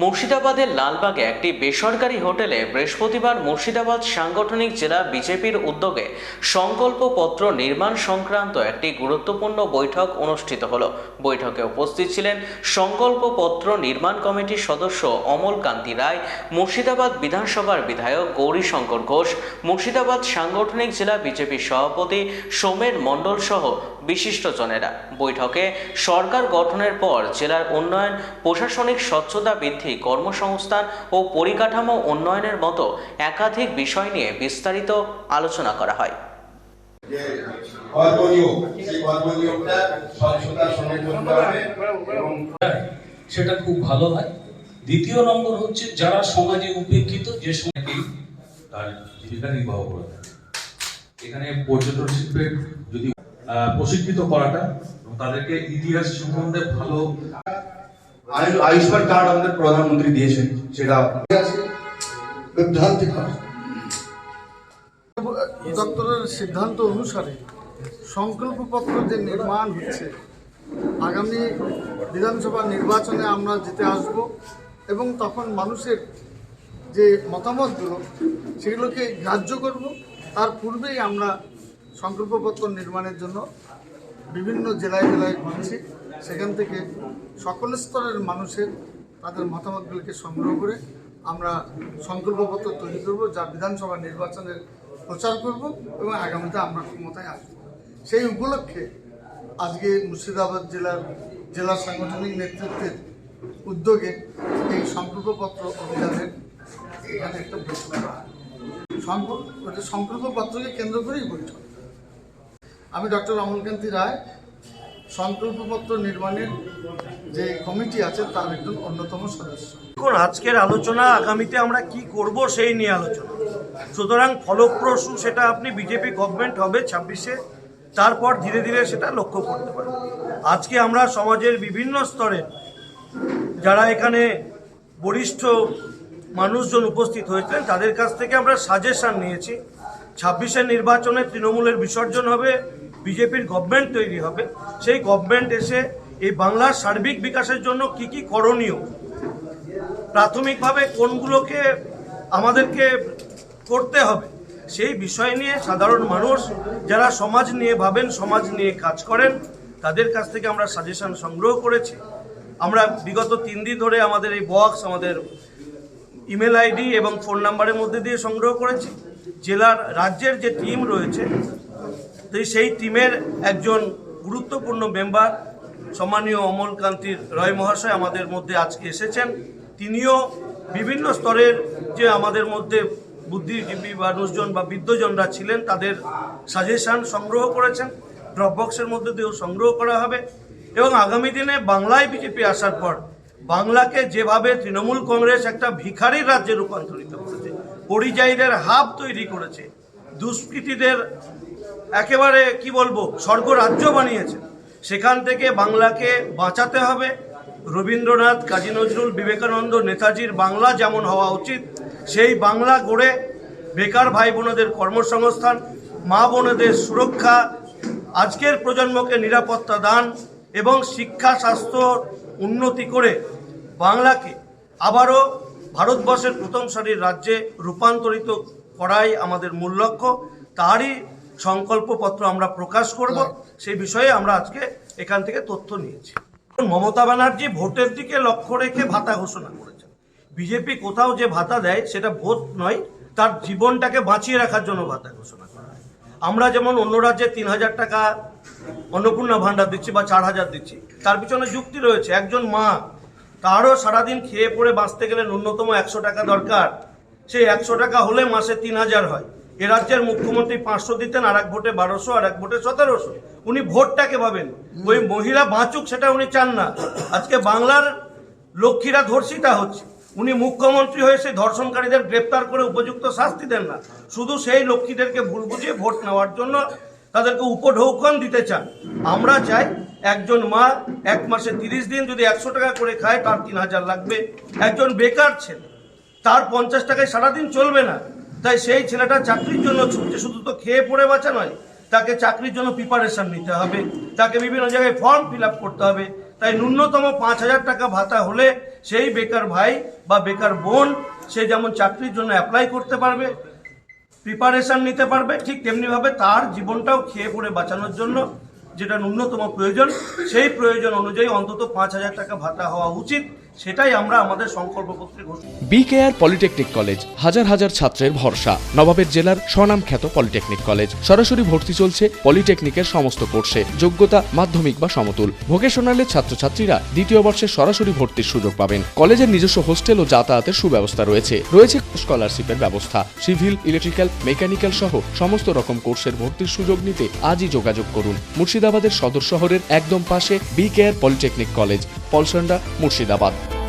মুর্শিদাবাদের লালবাগে একটি বেসরকারি হোটেলে বৃহস্পতিবার মুর্শিদাবাদ সাংগঠনিক জেলা বিজেপির উদ্যোগে সংকল্পপত্র নির্মাণ সংক্রান্ত একটি গুরুত্বপূর্ণ বৈঠক অনুষ্ঠিত হল। বৈঠকে উপস্থিত ছিলেন সংকল্পপত্র নির্মাণ কমিটির সদস্য অমল কান্তি রায়, মুর্শিদাবাদ বিধানসভার বিধায়ক গৌরীশঙ্কর ঘোষ, মুর্শিদাবাদ সাংগঠনিক জেলা বিজেপির সভাপতি সোমের মণ্ডল সহ বিশিষ্টজনেরা। বৈঠকে সরকার গঠনের পর জেলার উন্নয়ন, প্রশাসনিক স্বচ্ছতা বৃদ্ধি কর্মসংস্থান ও পরিকাঠামো উন্নয়নের মতো একাধিক বিষয় নিয়ে বিস্তারিত আলোচনা করা হয়। সেটা খুব ভালো হয়। দ্বিতীয় নম্বর হচ্ছে যারা সমাজে উপেক্ষিত যে সময়কে তার জীবিকা নির্বাহ করে এখানে পর্যটন শিল্পের যদি আহ, প্রশিক্ষিত করাটা তাদেরকে ইতিহাস সম্বন্ধে ভালো আয়ুষ্মান কার্ড আমাদের প্রধানমন্ত্রী দিয়েছেন সেটা বিভ্রান্তিকর দপ্তরের সিদ্ধান্ত অনুসারে সংকল্পপত্র যে নির্মাণ হচ্ছে আগামী বিধানসভা নির্বাচনে আমরা জিতে আসব এবং তখন মানুষের যে মতামতগুলো সেগুলোকে গ্রাহ্য করব। তার পূর্বেই আমরা সংকল্পপত্র নির্মাণের জন্য বিভিন্ন জেলায় জেলায় ঘুরছি। সেখান থেকে সকল স্তরের মানুষের তাদের মতামতগুলিকে সংগ্রহ করে আমরা সংকল্পপত্র তৈরি করব যা বিধানসভা নির্বাচনের প্রচার করব এবং আগামীতে আমরা ক্ষমতায় আসব। সেই উপলক্ষে আজকে মুর্শিদাবাদ জেলার জেলা সাংগঠনিক নেতৃত্বের উদ্যোগে এই সংকল্পপত্র অভিযানের এখানে একটা বৈঠক সংকল্পপত্রকে কেন্দ্র করেই বৈঠক। আমি ডক্টর অমলকান্তি রায় সংকল্পপত্র নির্মাণের যে কমিটি আছে, তার একজন অন্যতম সদস্য। দেখুন, আজকের আলোচনা, আগামীতে আমরা কি করব সেই নিয়ে আলোচনা। সুতরাং ফলপ্রসূ সেটা আপনি বিজেপি গভর্নমেন্ট হবে ছাব্বিশে, তারপর ধীরে ধীরে সেটা লক্ষ্য করতে পারবেন। আজকে আমরা সমাজের বিভিন্ন স্তরে যারা এখানে বরিষ্ঠ মানুষজন উপস্থিত হয়েছেন, তাদের কাছ থেকে আমরা সাজেশন নিয়েছি। ছাব্বিশের নির্বাচনে তৃণমূলের বিসর্জন হবে বিজেপির গভর্নমেন্ট তৈরি হবে। সেই গভর্নমেন্ট এসে এই বাংলার সার্বিক বিকাশের জন্য কি কি করণীয়? প্রাথমিকভাবে কোনগুলোকে আমাদেরকে করতে হবে, সেই বিষয় নিয়ে সাধারণ মানুষ যারা সমাজ নিয়ে ভাবেন, সমাজ নিয়ে কাজ করেন, তাদের কাছ থেকে আমরা সাজেশন সংগ্রহ করেছি। আমরা বিগত তিন দিন ধরে আমাদের এই বক্স আমাদের ইমেল আইডি এবং ফোন নাম্বারের মধ্যে দিয়ে সংগ্রহ করেছি। জেলার, রাজ্যের যে টিম রয়েছে তো সেই টিমের একজন গুরুত্বপূর্ণ মেম্বার সম্মানীয় অমল কান্তির রয় মহাশয় আমাদের মধ্যে আজকে এসেছেন। তিনিও বিভিন্ন স্তরের যে আমাদের মধ্যে বুদ্ধিজীবী মানুষজন বা বৃদ্ধজনরা ছিলেন, তাদের সাজেশন সংগ্রহ করেছেন। ড্রপবক্সের মধ্যে দিয়েও সংগ্রহ করা হবে। এবং আগামী দিনে বাংলায় বিজেপি আসার পর বাংলাকে যেভাবে তৃণমূল কংগ্রেস একটা ভিখারির রাজ্যে রূপান্তরিত করেছে, পরিযায়ীদের হাব তৈরি করেছে, দুষ্কৃতীদের একেবারে, কি বলব, স্বর্গ রাজ্য বানিয়েছে। সেখান থেকে বাংলাকে বাঁচাতে হবে। রবীন্দ্রনাথ, কাজী নজরুল বিবেকানন্দ, নেতাজির বাংলা যেমন হওয়া উচিত, সেই বাংলা গড়ে বেকার ভাই বোনেদের কর্মসংস্থান, মা বোনেদের সুরক্ষা, আজকের প্রজন্মকে নিরাপত্তা দান এবং শিক্ষা, স্বাস্থ্য উন্নতি করে বাংলাকে আবারও ভারতবর্ষের প্রথম সারির রাজ্যে রূপান্তরিত করাই আমাদের মূল লক্ষ্য। তারই সংকল্পপত্র আমরা প্রকাশ করব সেই বিষয়ে আমরা আজকে এখান থেকে তথ্য নিয়েছি। মমতা ব্যানার্জি ভোটের দিকে লক্ষ্য রেখে ভাতা ঘোষণা করেছেন। বিজেপি কোথাও যে ভাতা দেয় সেটা ভোট নয় তার জীবনটাকে বাঁচিয়ে রাখার জন্য ভাতা ঘোষণা করা হয়। আমরা যেমন অন্য রাজ্যে তিন হাজার টাকা অন্নপূর্ণা ভাণ্ডার দিচ্ছি বা চার হাজার দিচ্ছি তার পিছনে যুক্তি রয়েছে একজন মা তারও সারাদিন খেয়ে পড়ে বাঁচতে গেলে ন্যূনতম একশো টাকা দরকার। সেই একশো টাকা হলে মাসে তিন হাজার হয়। এ রাজ্যের মুখ্যমন্ত্রী পাঁচশো দিতেন আর এক ভোটে বারোশো আর এক ভোটে সতেরোশো। উনি ভোটটাকে ভাবেন। ওই মহিলা বাঁচুক সেটা উনি চান না। আজকে বাংলার লক্ষ্মীরা ধর্ষিতা হচ্ছে। উনি মুখ্যমন্ত্রী হয়ে সেই ধর্ষণকারীদের গ্রেপ্তার করে উপযুক্ত শাস্তি দেন না। শুধু সেই লক্ষ্মীদেরকে ভুল বুঝিয়ে ভোট নেওয়ার জন্য তাদেরকে উপঢৌকন দিতে চান। আমরা চাই একজন মা এক মাসে তিরিশ দিন যদি একশো টাকা করে খায়, তার তিন হাজার লাগবে। একজন বেকার ছেলে, তার পঞ্চাশ টাকায় সারাদিন চলবে না। তাই সেই ছেলেটা চাকরির জন্য ছুটছে, শুধু তো খেয়ে পড়ে বাঁচা নয়, তাকে চাকরির জন্য প্রিপারেশন নিতে হবে, তাকে বিভিন্ন জায়গায় ফর্ম ফিল করতে হবে। তাই ন্যূনতম পাঁচ হাজার টাকা ভাতা হলে সেই বেকার ভাই বা বেকার বোন, সে যেমন চাকরির জন্য অ্যাপ্লাই করতে পারবে প্রিপারেশান নিতে পারবে, ঠিক তেমনিভাবে তার জীবনটাও খেয়ে পড়ে বাঁচানোর জন্য যেটা ন্যূনতম প্রয়োজন। সেই প্রয়োজন অনুযায়ী অন্তত পাঁচ হাজার টাকা ভাতা হওয়া উচিত। সেটাই আমরা আমাদের সংকল্পপত্রে বিকেআর পলিটেকনিক কলেজ, হাজার হাজার ছাত্রের ভরসা। নবাবের জেলার স্বনামখ্যাত পলিটেকনিক কলেজ। সরাসরি ভর্তি চলছে পলিটেকনিকের সমস্ত কোর্সে। যোগ্যতা, মাধ্যমিক বা সমতুল। ভোকেশনালের ছাত্রছাত্রীরা দ্বিতীয় বর্ষে সরাসরি ভর্তির সুযোগ পাবেন। কলেজের নিজস্ব হোস্টেল ও যাতায়াতের সুব্যবস্থা রয়েছে। রয়েছে স্কলারশিপের ব্যবস্থা। সিভিল, ইলেকট্রিক্যাল, মেকানিক্যাল সহ সমস্ত রকম কোর্সের ভর্তির সুযোগ নিতে আজই যোগাযোগ করুন। মুর্শিদাবাদের সদর শহরের একদম পাশে BKR polytechnic college. Palsanda Murshidabad.